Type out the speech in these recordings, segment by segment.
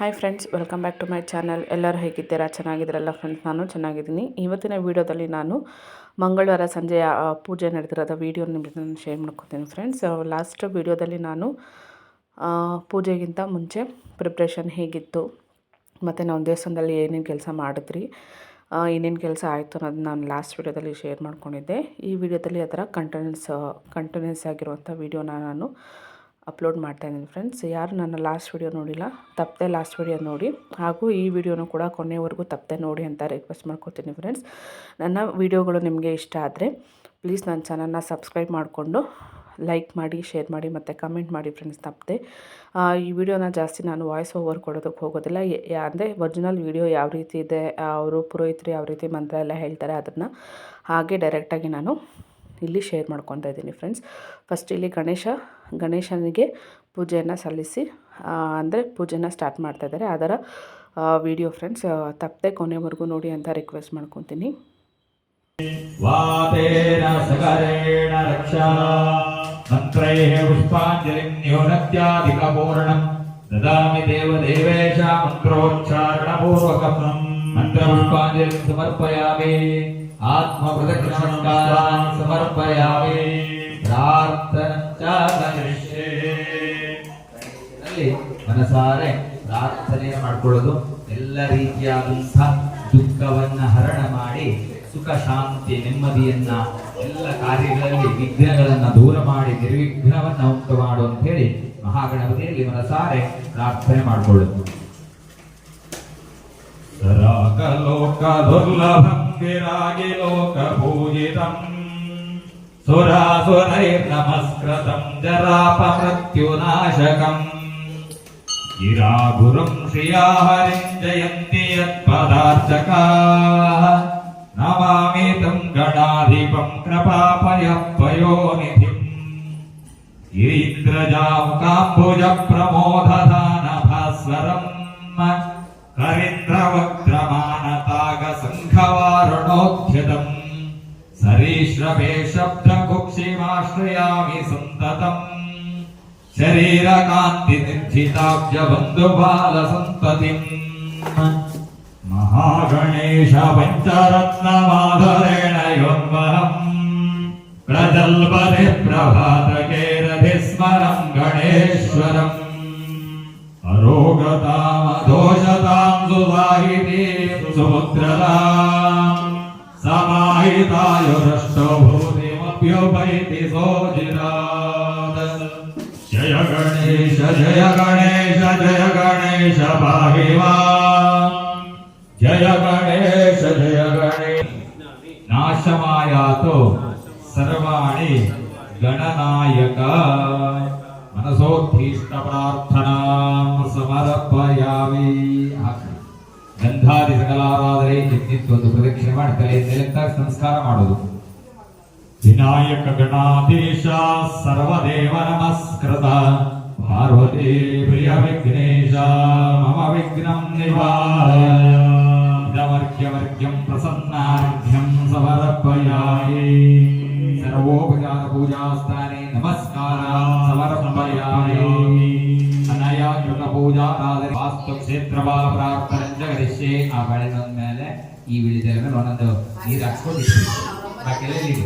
Hi friends welcome back to my channel ಎಲ್ಲರೂ ಹೇಗಿದ್ದೀರಾ? ಚೆನ್ನಾಗಿದ್ದೀರಲ್ಲ friends ನಾನು ಚೆನ್ನಾಗಿದ್ದೀನಿ. ಇವತ್ತಿನ ವೀಡಿಯೋದಲ್ಲಿ ನಾನು ಮಂಗಳವಾರ ಸಂಜೆ ಪೂಜೆ ನಡೆದಿರೋದ ವೀಡಿಯೋ ನಿಮಗೆ ನಾನು ಶೇರ್ ಮಾಡ್ಕೊತೀನಿ ಫ್ರೆಂಡ್ಸ್ ಲಾಸ್ಟ್ ವೀಡಿಯೋದಲ್ಲಿ ನಾನು ಪೂಜೆಗಿಂತ ಮುಂಚೆ ಪ್ರಿಪ್ರೇಷನ್ ಹೇಗಿತ್ತು, ಮತ್ತು ನಾವು ದೇವಸ್ಥಾನದಲ್ಲಿ ಏನೇನು ಕೆಲಸ ಮಾಡಿದ್ರಿ ಏನೇನು ಕೆಲಸ ಆಯಿತು ಅನ್ನೋದು ನಾನು ಲಾಸ್ಟ್ ವೀಡಿಯೋದಲ್ಲಿ ಶೇರ್ ಮಾಡ್ಕೊಂಡಿದ್ದೆ. ಈ ವಿಡಿಯೋದಲ್ಲಿ ಅದರ ಕಂಟೆನ್ಸ್ ಕಂಟಿನ್ಯೂಸ್ ಆಗಿರುವಂಥ ವೀಡಿಯೋನ ನಾನು ಅಪ್ಲೋಡ್ ಮಾಡ್ತಾ ಇದ್ದೀನಿ ಫ್ರೆಂಡ್ಸ್ ಯಾರು ನನ್ನ ಲಾಸ್ಟ್ ವಿಡಿಯೋ ನೋಡಿಲ್ಲ, ತಪ್ಪದೆ ಲಾಸ್ಟ್ ವಿಡಿಯೋ ನೋಡಿ. ಹಾಗೂ ಈ ವಿಡಿಯೋನು ಕೂಡ ಕೊನೆಯವರೆಗೂ ತಪ್ಪದೆ ನೋಡಿ ಅಂತ ರಿಕ್ವೆಸ್ಟ್ ಮಾಡ್ಕೊತೀನಿ ಫ್ರೆಂಡ್ಸ್ ನನ್ನ ವಿಡಿಯೋಗಳು ನಿಮಗೆ ಇಷ್ಟ ಆದರೆ ಪ್ಲೀಸ್ ನನ್ನ ಚಾನಲ್ನ ಸಬ್ಸ್ಕ್ರೈಬ್ ಮಾಡಿಕೊಂಡು ಲೈಕ್ ಮಾಡಿ ಶೇರ್ ಮಾಡಿ ಮತ್ತು ಕಮೆಂಟ್ ಮಾಡಿ ಫ್ರೆಂಡ್ಸ್ ತಪ್ಪದೆ. ಈ ವಿಡಿಯೋನ ಜಾಸ್ತಿ ನಾನು ವಾಯ್ಸ್ ಓವರ್ ಕೊಡೋದಕ್ಕೆ ಹೋಗೋದಿಲ್ಲ. ಅಂದರೆ ಒರಿಜಿನಲ್ ವಿಡಿಯೋ ಯಾವ ರೀತಿ ಇದೆ ಅವರು ಪುರೋಹಿತರು ಯಾವ ರೀತಿ ಮಂತ್ರ ಎಲ್ಲ ಹೇಳ್ತಾರೆ ಅದನ್ನು ಹಾಗೆ ಡೈರೆಕ್ಟಾಗಿ ನಾನು ಇಲ್ಲಿ ಶೇರ್ ಮಾಡ್ಕೊತಾ ಇದ್ದೀನಿ ಫ್ರೆಂಡ್ಸ್ ಫಸ್ಟ್ ಇಲ್ಲಿ ಗಣೇಶ ಗಣೇಶನಿಗೆ ಪೂಜೆಯನ್ನು ಸಲ್ಲಿಸಿ ಅಂದರೆ ಪೂಜೆನ ಸ್ಟಾರ್ಟ್ ಮಾಡ್ತಾ ಇದ್ದಾರೆ ಅದರ ವಿಡಿಯೋ ಫ್ರೆಂಡ್ಸ್ ತಪ್ಪದೆ ಕೊನೆವರೆಗೂ ನೋಡಿ ಅಂತ ರಿಕ್ವೆಸ್ಟ್ ಮಾಡ್ಕೊತೀನಿ वातेन सकरेण रक्षा मन्त्रैः पुष्पाञ्जलिं न्यूनत्याधिकपूर्णम् ददामि देवदेवेश मन्त्रोच्चारणपूर्वकम् मन्त्रपुष्पाञ्जलिं समर्पयामि आत्मप्रदक्षिणकारान् समर्पयामि प्रार्थनञ्च करिष्ये ನಲ್ಲಿ ಮನಸಾರೆ ಪ್ರಾರ್ಥನೆ ಮಾಡ್ಕೊಳ್ಳೋದು ಎಲ್ಲ ರೀತಿಯಾದಂಥ ದುಃಖವನ್ನ ಹರಣ ಮಾಡಿ ಸುಖ, ಶಾಂತಿ, ನೆಮ್ಮದಿಯನ್ನ ಎಲ್ಲ ಕಾರ್ಯಗಳಲ್ಲಿ, ವಿಘ್ನಗಳನ್ನ ದೂರ ಮಾಡಿ ನಿರ್ವಿಘ್ನವನ್ನ ಉಂಟು ಮಾಡು ಅಂತ ಹೇಳಿ ಮಹಾಗಣಪತಿಯಲ್ಲಿ ಮನಸಾರೆ ಪ್ರಾರ್ಥನೆ ಮಾಡಿಕೊಳ್ಳುತ್ತೆ ರಾಗಲೋಕ ದುರ್ಲಭಂಗಿರಾಗಿ ಲೋಕ ಪೂಜಿತಂ. ಸುರಾಸುರೈರ್ ನಮಸ್ಕೃತ ಜರಾಪ ಮೃತ್ಯುನಾಶಕಂ. श्रिया हरिं जयन्ति यत्पदार्चका नमामि तं गणाधिपं कृपापयपयोनिधिम् गिरीन्द्रजामुकाम्बुजप्रमोदधानभास्वरम् करीन्द्रवक्त्रमानतागसङ्घवारुणोद्यतम् सरीश्रवे शब्दकुक्षिमाश्रयामि सन्ततम् స్థితాబ్జ బంధుబాల సంతతి మహాగణేశ పంచరత్న మాధరేణ యోన్వహం ప్రజల్పతి ప్రభాతకేరధి స్మరం గణేశ్వరం అరోగతామదోషతాం సువాహినీం సుముద్రతాం సమాహితాయురష్టభూతిమభ్యుపైతి సోజిరా ಗಣೇಶ, ಜಯ ಗಣೇಶ ಜಯ ಗಣೇಶ ಭಾಗಿವಾ ಜಯ ಗಣೇಶ ಜಯ ಗಣೇಶ. ನಾಶಮಾಯಾತು ಸರ್ವಾಣಿ ಗಣನಾಯಕ. ಮನಸೋತ್ಥಿಷ್ಟ ಪ್ರಾರ್ಥನಾ ಸಮರ್ಪಯಾಮಿ. ಗಂಧಾದಿ ಸಕಲಾರಾಧನೆ ಒಂದು ಪ್ರದಕ್ಷಿಣೆ ಮಾಡಿ ತಲೆಯಿಂದ ಸಂಸ್ಕಾರ ಮಾಡೋದು ವಿನಾಯಕ ಗಣಾಧೀಶ ಸರ್ವದೇವ ನಮಸ್ಕೃತ ಪಾರ್ವತಿ ಪ್ರಿಯ ವಿಘ್ನೇಶ ಮಮ ವಿಘ್ನಂ ನಿವಾರಯ ಇದಮರ್ಘ್ಯವರ್ಘ್ಯಂ ಪ್ರಸನ್ನಾರ್ಘ್ಯಂ ಸಮರ್ಪಯಾಮಿ ಸರ್ವೋಪಚಾರ ಪೂಜಾಸ್ಥಾನೆ ನಮಸ್ಕಾರ ಸಮರ್ಪಯಾಮಿ ಅನಯ ಕೃತ ಪೂಜಾರಾಧನೆ ವಾಸ್ತು ಕ್ಷೇತ್ರ ಬಾಲ ಪ್ರಾರ್ಥನೆ ಜಗದಿಶೆ ಆ ಬಳೆ ಮೇಲೆ ಈ ವಿಳಿದ ಮೇಲೆ ಒಂದೊಂದು ನೀರು ಹಾಕ್ಕೊಂಡಿರ್ತೀವಿ ಬಾಕಿಲ್ಲ ನೀರು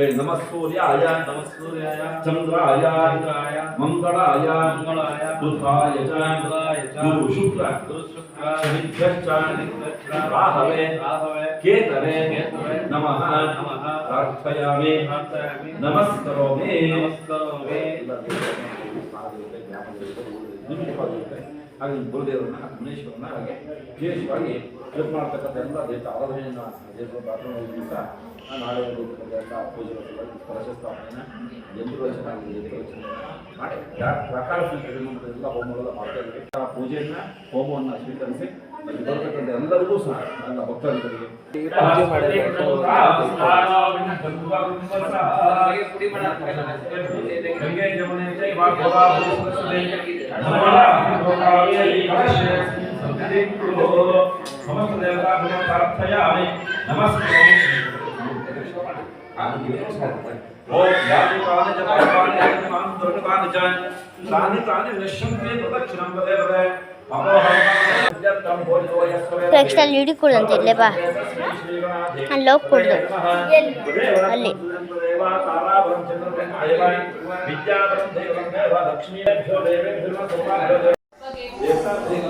ಹೇಳಿ ನಮಃ ಸೂರ್ಯಾಯ ನಮಃ ಚಂದ್ರಾಯ ಚಂದ್ರಾಯ ಮಂಗಳಾಯ ಮಂಗಳಾಯ ಬುಧಾಯ ಚಂದ್ರಾಯ ಗುರು ಶುಕ್ರ ಶುಕ್ರ ರಾಹವೇ ರಾಹವೇ ನಮಃ ನಮಃ ಪ್ರಾರ್ಥಯಾಮಿ ಪ್ರಾರ್ಥಯಾಮಿ ನಮಸ್ಕರೋಮಿ ನಮಸ್ಕರೋಮಿ ಹಾಗೆ ಗುರುದೇವರನ್ನ ಮುನೇಶ್ವರನ ಹಾಗೆ ವಿಶೇಷವಾಗಿ ಮಾಡ್ತಕ್ಕಂಥ ಎಲ್ಲ ದೇಶ ಆರಾಧನೆಯನ್ನು ದೇಶದ ಪ್ರಾರ್ಥನೆಗಳಿಂದ ನಾಳೆ ಎಲ್ಲ ಪೂಜೆಗಳು ಕಲಶಸ್ಥಾಪನೆಯನ್ನು ಯಂತ್ರ ಚೆನ್ನಾಗಿ ಯಂತ್ರ ರಚನೆಯನ್ನ ಮಾಡಿ ಪ್ರಕಾರ ಎಲ್ಲ ಹೋಮಗಳೆಲ್ಲ ಮಾಡ್ತಾ ಇದ್ದೀವಿ. ಆ ಪೂಜೆಯನ್ನ ಹೋಮವನ್ನು ಸ್ವೀಕರಿಸಿ ಅಲ್ಲಿ ಬರ್ತಕ್ಕಂಥ ಎಲ್ಲರಿಗೂ ಸಹ ನನ್ನ ಕುರು ಸಮಸ್ತ ದೇವತಾಭ್ಯೋ ಪ್ರಾರ್ಥಯಾಮಿ ನಮಸ್ತೆ ಓಂ ಯಾನಿ ಪಾನಿ ಜ ಪಾನಿ ಯಾನಿ ಮಾಂ ದೊಡ್ಡ ಪಾನಿ ಜ ತಾನಿ ತಾನಿ ವಿನಶ್ಯಂತಿ ಪ್ರದಕ್ಷಿಣಂ ಪದೇ ಪದೇ Next ಅಲ್ಲಿ ಹಿಡಿಕೊಡಂತೆ ಇಲ್ಲೇ ಬಾ ಅಲ್ಲಿ ಹೋಗ್ಕೊಡ್ದು ಅಲ್ಲಿ ಅಡ್ಡಿ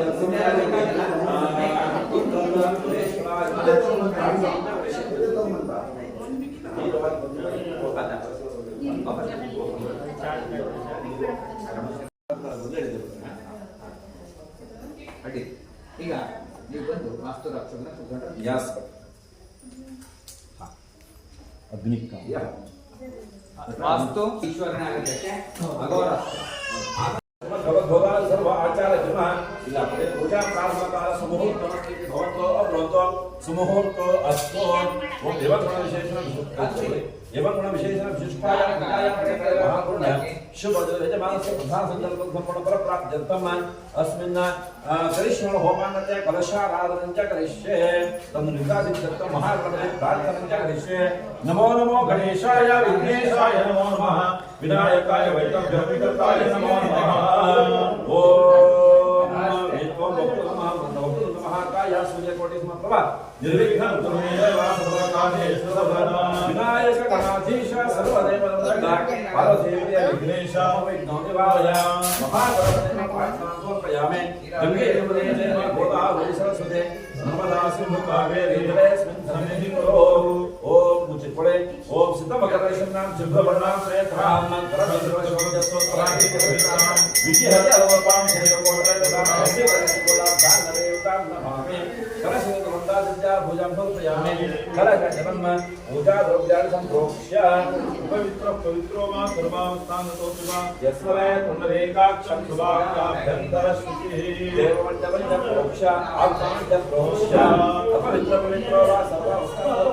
ಅಗ್ನಿಕ ವಾಸ್ತು ಈಶ್ವರನ ಆಗಲಿಕ್ಕೆ ಅಘೋರ ಭಗವದ್ಭೋಗಾದಿ ಸರ್ವ ಆಚಾರ ಜನ ಇಲ್ಲ ಬರೀ ಪೂಜಾ ಪ್ರಾರಂಭ ಕಾಲ ಸುಮುಹೂರ್ತ तो सुमुहूर्त अस्तो वो एवं गुण विशेषण एवं गुण विशेषण विशिष्टायागुण शुभ यजमानस्य प्रधान संकल्प संपूर्ण पर प्राप्त्यर्थम अस्मिन् करिष्यामः होमानते कलशाराधनं च करिष्ये तं नृतादित्यर्थं महाप्रभवे प्रार्थनं च करिष्ये नमो नमो गणेशाय विघ्नेशाय नमो नमः विनायकाय वैकल्यविकर्ताय नमो नमः निर्विघ्नं विनायकगणाधीश सर्वदेवदेव्य विघ्नेशामविघ्नोदिवाय महागणपतिर्पयामे गङ्गे देवदे गोदावरी सरस्वते नर्मदा सिन्धु कावेरी जलेऽस्मिन् धर्मे कुरु पड़े। ओम सिद्धमकरशन्नां सिद्धवर्णां श्रेयथाहन्नां करभद्रशोभजस्तोत्रादिकवितानां विजिहरलवपां शैलकोटरजदानास्य वरनिकोलां दानरेवतां नमामि करशोकमन्दासज्जा भुजां कल्पयामि करकजनम् पूजा द्रव्याणि सम्प्रोक्ष्य पवित्र पवित्रो मा सर्वावस्थां नतोऽस्तु मा यस्वरे पुण्डरीकाक्षक्षुभाभ्यन्तरश्रुतिः देवमण्डलं च प्रोक्ष्य आत्मानं च प्रोक्ष्य अपवित्र पवित्रो वा सर्वावस्थां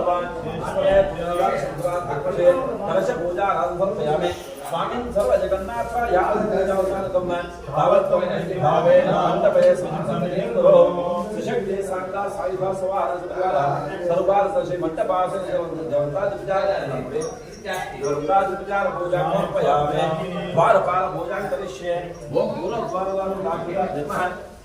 कलश पूजाराधं प्रयामे स्वामिन् सर्वजगन्नाथाय पूजावसानकं तावत्त्वं भावेन मण्डपे संसन्दो सुशक्ते साङ्गा सायुधा सवारसुकारा सर्वार सशे मण्डपासे जवन्तादिपचारे जवन्तादिपचार पूजा समर्पयामे द्वारपाल पूजां करिष्ये ओम गुरुद्वारदानं दाखिला जन्मः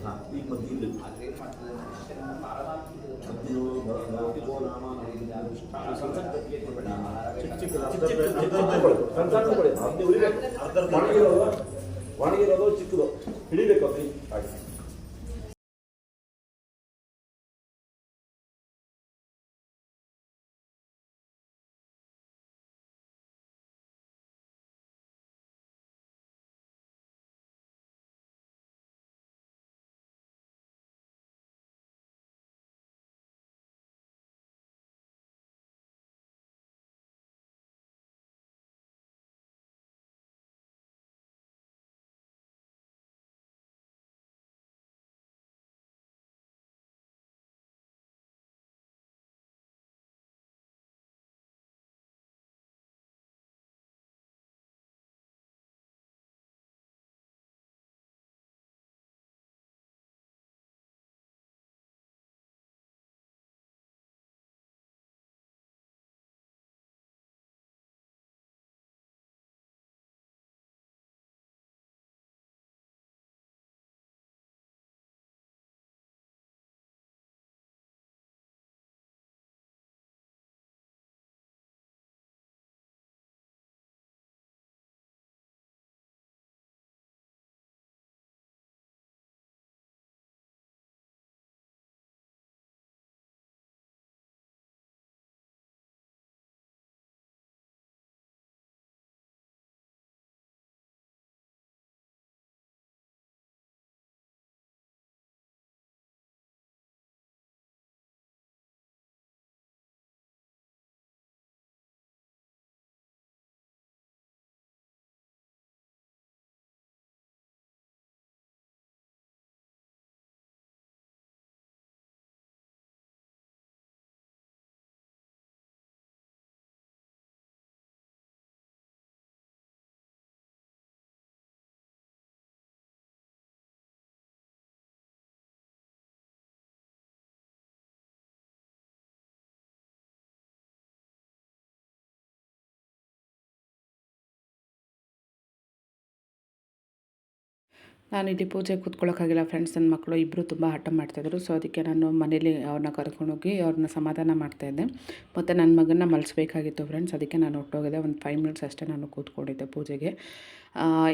ಚಿಕ್ಕ ಜನ್ಮ ದಕ್ಷಿಣ ದ್ವಾರ ನಮಃ ಉತ್ತರ ದ್ವಾರ ನಾನಿಲ್ಲಿ ಪೂಜೆ ಕೂತ್ಕೊಳ್ಳೋಕ್ಕಾಗಿಲ್ಲ. ಫ್ರೆಂಡ್ಸ್ ನನ್ನ ಮಕ್ಕಳು ಇಬ್ಬರು ತುಂಬ ಹಠ ಮಾಡ್ತಾಯಿದ್ರು ಸೊ ಅದಕ್ಕೆ ನಾನು ಮನೇಲಿ ಅವ್ರನ್ನ ಕರ್ಕೊಂಡೋಗಿ ಅವ್ರನ್ನ ಸಮಾಧಾನ ಮಾಡ್ತಾಯಿದ್ದೆ ಮತ್ತು ನನ್ನ ಮಗನ್ನ ಮಲಸಬೇಕಾಗಿತ್ತು ಫ್ರೆಂಡ್ಸ್ ಅದಕ್ಕೆ ನಾನು ಹೊಟ್ಟೋಗಿದ್ದೆ ಒಂದು ಫೈವ್ ಮಿನಿಟ್ಸ್ ಅಷ್ಟೇ ನಾನು ಕೂತ್ಕೊಂಡಿದ್ದೆ ಪೂಜೆಗೆ.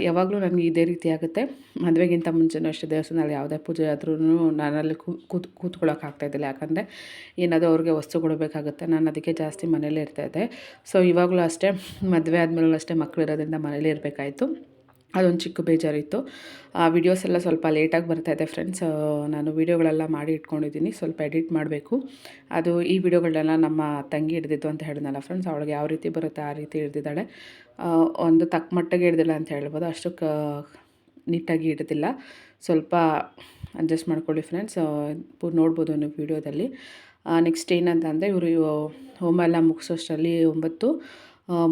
ಯಾವಾಗಲೂ ನನಗೆ ಇದೇ ರೀತಿ ಆಗುತ್ತೆ. ಮದುವೆಗಿಂತ ಮುಂಚೆನೂ ಅಷ್ಟೇ ದೇವಸ್ಥಾನದಲ್ಲಿ ಯಾವುದೇ ಪೂಜೆ ಆದ್ರೂ ನಾನಲ್ಲಿ ಕೂತ್ ಕೂತ್ಕೊಳ್ಳೋಕ್ಕಾಗ್ತಾಯಿದ್ದಿಲ್ಲ ಯಾಕಂದರೆ ಏನಾದರೂ ಅವ್ರಿಗೆ ವಸ್ತು ಕೊಡಬೇಕಾಗುತ್ತೆ. ನಾನು ಅದಕ್ಕೆ ಜಾಸ್ತಿ ಮನೇಲೇ ಇರ್ತಾಯಿದ್ದೆ ಸೊ ಇವಾಗಲೂ ಅಷ್ಟೇ ಮದುವೆ ಆದಮೇಲೂ ಅಷ್ಟೇ ಮಕ್ಕಳು ಇರೋದ್ರಿಂದ ಮನೇಲೇ ಇರಬೇಕಾಯಿತು. ಅದೊಂದು ಚಿಕ್ಕ ಬೇಜಾರಿತ್ತು. ಆ ವಿಡಿಯೋಸ್ ಎಲ್ಲ ಸ್ವಲ್ಪ ಲೇಟಾಗಿ ಬರ್ತಾಯಿದೆ ಫ್ರೆಂಡ್ಸ್ ನಾನು ವೀಡಿಯೋಗಳೆಲ್ಲ ಮಾಡಿ ಇಟ್ಕೊಂಡಿದ್ದೀನಿ. ಸ್ವಲ್ಪ ಎಡಿಟ್ ಮಾಡಬೇಕು. ಅದು ಈ ವಿಡಿಯೋಗಳನ್ನೆಲ್ಲ ನಮ್ಮ ತಂಗಿ ಹಿಡ್ದಿದ್ದು ಅಂತ ಹೇಳಿದ್ನಲ್ಲ ಫ್ರೆಂಡ್ಸ್ ಅವಳಿಗೆ ಯಾವ ರೀತಿ ಬರುತ್ತೆ ಆ ರೀತಿ ಹಿಡ್ದಿದ್ದಾಳೆ. ಒಂದು ತಕ್ಕ ಮಟ್ಟಿಗೆ ಹಿಡ್ದಿಲ್ಲ ಅಂತ ಹೇಳ್ಬೋದು. ಅಷ್ಟು ಕ ನೀಟಾಗಿ ಹಿಡ್ದಿಲ್ಲ. ಸ್ವಲ್ಪ ಅಡ್ಜಸ್ಟ್ ಮಾಡ್ಕೊಳ್ಳಿ ಫ್ರೆಂಡ್ಸ್ ನೋಡ್ಬೋದು ನೀವು ವೀಡಿಯೋದಲ್ಲಿ ನೆಕ್ಸ್ಟ್ ಏನಂತಂದರೆ ಇವರು ಹೋಮ್ ಎಲ್ಲ ಮುಗಿಸೋಷ್ಟರಲ್ಲಿ ಒಂಬತ್ತು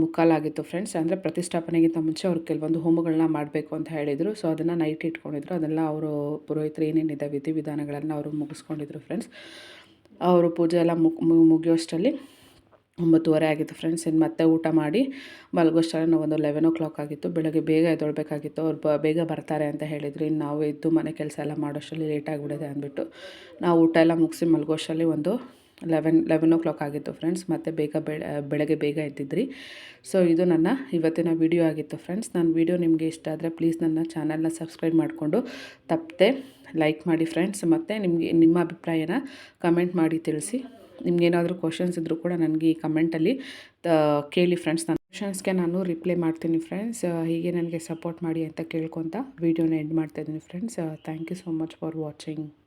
ಮುಕ್ಕಾಲಾಗಿತ್ತು ಫ್ರೆಂಡ್ಸ್ ಅಂದರೆ ಪ್ರತಿಷ್ಠಾಪನೆಗಿಂತ ಮುಂಚೆ ಅವ್ರು ಕೆಲವೊಂದು ಹೋಮಗಳನ್ನ ಮಾಡಬೇಕು ಅಂತ ಹೇಳಿದರು. ಸೊ ಅದನ್ನು ನೈಟ್ ಇಟ್ಕೊಂಡಿದ್ರು. ಅದೆಲ್ಲ ಅವರು ಪುರೋಹಿತರು ಏನೇನಿದೆ ವಿಧಿವಿಧಾನಗಳನ್ನು ಅವರು ಮುಗಿಸ್ಕೊಂಡಿದ್ರು ಫ್ರೆಂಡ್ಸ್ ಅವರು ಪೂಜೆ ಎಲ್ಲ ಮುಗಿಯೋಷ್ಟರಲ್ಲಿ ಒಂಬತ್ತುವರೆ ಆಗಿತ್ತು ಫ್ರೆಂಡ್ಸ್ ಇನ್ನು ಮತ್ತೆ ಊಟ ಮಾಡಿ ಮಲಗೋಷ್ಟರಲ್ಲಿ ಒಂದು ಲೆವೆನ್ ಓ ಕ್ಲಾಕ್ ಆಗಿತ್ತು. ಬೆಳಗ್ಗೆ ಬೇಗ ಎದ್ದೊಳ್ಬೇಕಾಗಿತ್ತು. ಅವ್ರು ಬ, ಬೇಗ ಬರ್ತಾರೆ ಅಂತ ಹೇಳಿದ್ರು. ಇನ್ನು ನಾವು ಇದ್ದು ಮನೆ ಕೆಲಸ ಎಲ್ಲ ಮಾಡೋಷ್ಟರಲ್ಲಿ ಲೇಟ್ ಆಗಿಬಿಡಿದೆ ಅಂದ್ಬಿಟ್ಟು ನಾವು ಊಟ ಎಲ್ಲ ಮುಗಿಸಿ ಮಲಗೋಷ್ಟರಲ್ಲಿ ಒಂದು ಲೆವೆನ್ ಲೆವೆನ್ ಓ ಕ್ಲಾಕ್ ಆಗಿತ್ತು ಫ್ರೆಂಡ್ಸ್, ಮತ್ತು ಬೇಗ ಬೆಳೆ ಬೆಳಗ್ಗೆ ಬೇಗ ಎದ್ದಿದ್ರಿ. ಸೊ, ಇದು ನನ್ನ ಇವತ್ತಿನ ವಿಡಿಯೋ ಆಗಿತ್ತು ಫ್ರೆಂಡ್ಸ್. ನನ್ನ ವಿಡಿಯೋ ನಿಮಗೆ ಇಷ್ಟ ಆದರೆ ಪ್ಲೀಸ್ ನನ್ನ ಚಾನಲ್ನ ಸಬ್ಸ್ಕ್ರೈಬ್ ಮಾಡಿಕೊಂಡು ತಪ್ಪದೆ ಲೈಕ್ ಮಾಡಿ ಫ್ರೆಂಡ್ಸ್. ಮತ್ತು ನಿಮಗೆ, ನಿಮ್ಮ ಅಭಿಪ್ರಾಯನ ಕಮೆಂಟ್ ಮಾಡಿ ತಿಳಿಸಿ. ನಿಮಗೇನಾದರೂ ಕ್ವಶನ್ಸ್ ಇದ್ದರೂ ಕೂಡ ನನಗೆ ಈ ಕಮೆಂಟಲ್ಲಿ ಕೇಳಿ ಫ್ರೆಂಡ್ಸ್. ನನ್ನ ಕ್ವಶನ್ಸ್ಗೆ ನಾನು ರಿಪ್ಲೈ ಮಾಡ್ತೀನಿ ಫ್ರೆಂಡ್ಸ್. ಹೀಗೆ ನನಗೆ ಸಪೋರ್ಟ್ ಮಾಡಿ ಅಂತ ಕೇಳ್ಕೊತ ವೀಡಿಯೋನ ಎಂಡ್ ಮಾಡ್ತಾಯಿದ್ದೀನಿ friends. Thank you so much for watching